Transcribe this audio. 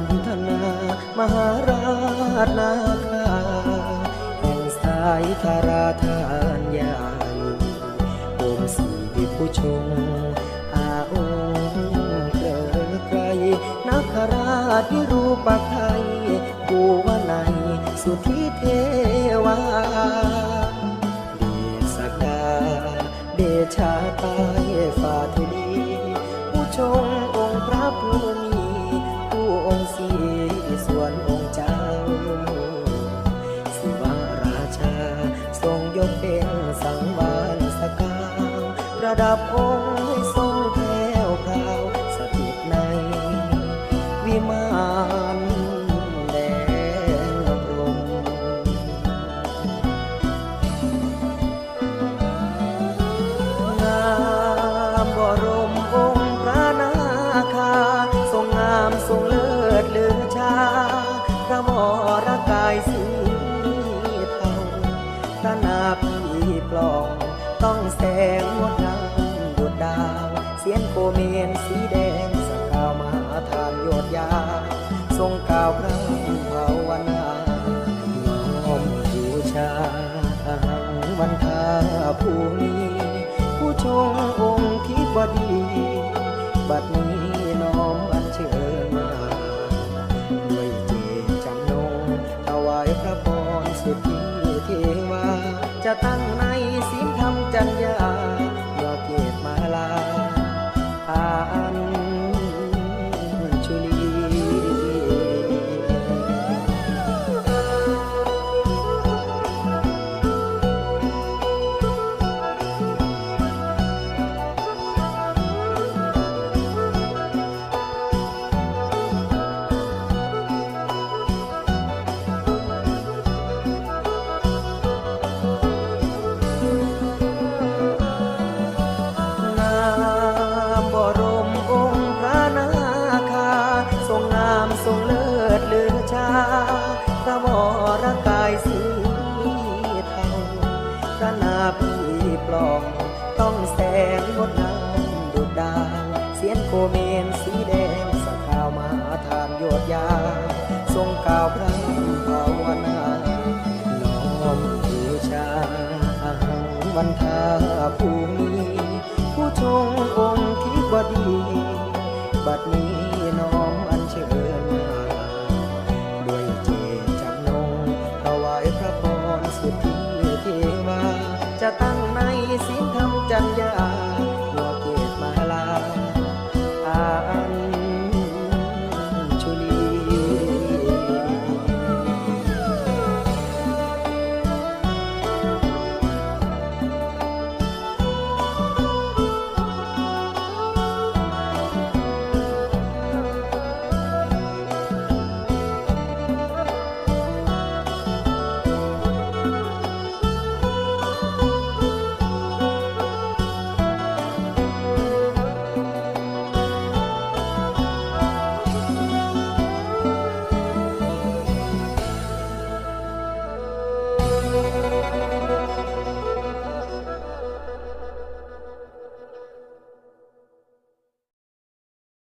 นธนามหาราชนาคาแห่งสายธาราทานใหญ่โอมสีผู้ชงอาองค์เกลอไกรนักราชทีรูปไทยกูว่าในสุทธิเทวาเดชศักดา เดชาใต้ฝ่าทุลีผู้ชง ยกเป็นสังวานสกาวประดับอ ต้องแสงงดงามดุดดาว เสียนโกเมนสีแดงสกาวมหาทานโยดยาทรงกล่าวพระภาวนาน้อมบูชาอาหังวันทาผู้มีผู้ชงองค์ที่บดี บัดนี้ พระนาพีปลองต้องแสงงดงามดุดดาวเสียนโคเมนสีแดงสกาวมาทานโยดยา ทรงกล่าวพระภาวนาน้อมบูชาอาหังวันทาผู้มีผู้ชงองค์ที่บดี บัดนี้น้ ร